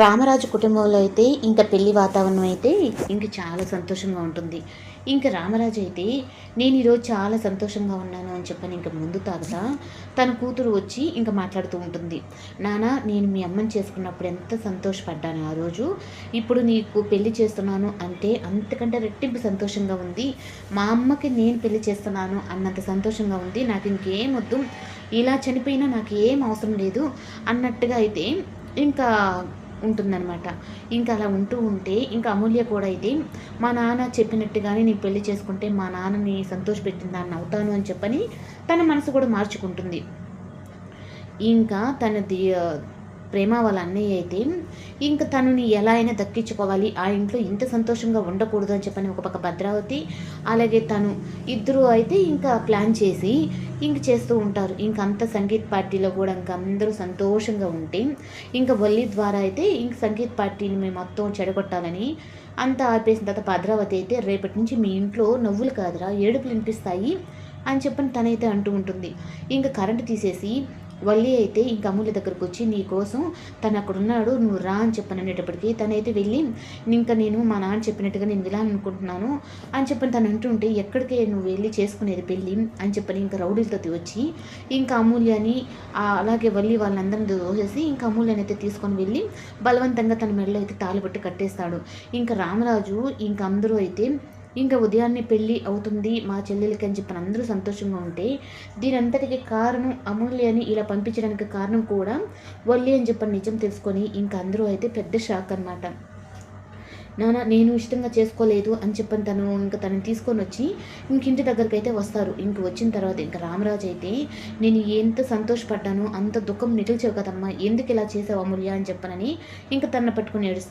రామరాజు కుటుంబంలో అయితే ఇంకా పెళ్ళి వాతావరణం అయితే ఇంక చాలా సంతోషంగా ఉంటుంది. ఇంకా రామరాజు అయితే నేను ఈరోజు చాలా సంతోషంగా ఉన్నాను అని చెప్పని ఇంకా ముందు తాగుతా తన కూతురు వచ్చి ఇంకా మాట్లాడుతూ ఉంటుంది. నానా నేను మీ అమ్మని చేసుకున్నప్పుడు ఎంత సంతోషపడ్డాను ఆ రోజు. ఇప్పుడు నీకు పెళ్ళి చేస్తున్నాను అంటే అంతకంటే రెట్టింపు సంతోషంగా ఉంది. మా అమ్మకి నేను పెళ్ళి చేస్తున్నాను అన్నంత సంతోషంగా ఉంది. నాకు ఇంకేం వద్దు. ఇలా చనిపోయినా నాకు ఏం అవసరం లేదు అన్నట్టుగా అయితే ఇంకా ఉంటుందన్నమాట. ఇంకా అలా ఉంటూ ఉంటే ఇంకా అమూల్య కూడా అయితే మా నాన్న చెప్పినట్టుగానే నేను పెళ్ళి చేసుకుంటే మా నాన్నని సంతోషపెట్టిన దాన్ని అవుతాను అని చెప్పని తన మనసు కూడా మార్చుకుంటుంది. ఇంకా తనది ప్రేమ వాళ్ళ అన్నయ్య అయితే ఇంకా తనని ఎలా అయినా దక్కించుకోవాలి ఆ ఇంట్లో ఇంత సంతోషంగా ఉండకూడదు అని చెప్పని ఒక పక్క భద్రావతి అలాగే తను ఇద్దరు అయితే ఇంకా ప్లాన్ చేసి ఇంక చేస్తూ ఉంటారు. ఇంక అంత సంగీత్ పార్టీలో కూడా ఇంకా అందరూ సంతోషంగా ఉంటే ఇంకా వల్లి ద్వారా అయితే ఇంక సంగీత్ పార్టీని మేము మొత్తం చెడగొట్టాలని అంతా ఆపేసిన తర్వాత భద్రావతి అయితే రేపటి నుంచి మీ ఇంట్లో నవ్వులు కాదురా ఏడుపులు వినిపిస్తాయి అని చెప్పని తనైతే అంటూ ఉంటుంది. ఇంకా కరెంటు తీసేసి వల్లి అయితే ఇంకా అమూల్య దగ్గరకు వచ్చి నీ కోసం తను అక్కడ ఉన్నాడు నువ్వు రా అని చెప్పని అనేటప్పటికి తనైతే వెళ్ళి ఇంకా నేను మా నాన్న చెప్పినట్టుగా నేను వెళ్ళాలనుకుంటున్నాను అని చెప్పని తను అంటుంటే ఎక్కడికి నువ్వు వెళ్ళి చేసుకునేది పెళ్ళి అని చెప్పని ఇంకా రౌడీలతో వచ్చి ఇంకా అమూల్యని అలాగే వల్లి వాళ్ళందరిని దోసేసి ఇంకా అమూల్యని అయితే తీసుకొని వెళ్ళి బలవంతంగా తన మెడలో అయితే తాళిబట్టి కట్టేస్తాడు. ఇంకా రామరాజు ఇంకా అందరూ అయితే ఇంకా ఉదయాన్నే పెళ్ళి అవుతుంది మా చెల్లెలకి అని చెప్పిన అందరూ సంతోషంగా ఉంటే దీని అంతటికి కారణం అమూల్య అని ఇలా పంపించడానికి కారణం కూడా వల్లి అని చెప్పిన నిజం తెలుసుకొని ఇంకా అందరూ అయితే పెద్ద షాక్ అనమాట నాన్న నేను ఇష్టంగా చేసుకోలేదు అని చెప్పని తను ఇంకా తనని తీసుకొని వచ్చి ఇంక ఇంటి దగ్గరికి అయితే వస్తారు. ఇంక వచ్చిన తర్వాత ఇంకా రామరాజు అయితే నేను ఎంత సంతోషపడ్డానో అంత దుఃఖం నిలిచావు కదమ్మా ఎందుకు ఇలా చేసావు అమూల్య అని చెప్పనని ఇంకా తన పట్టుకొని ఏడుస్తాను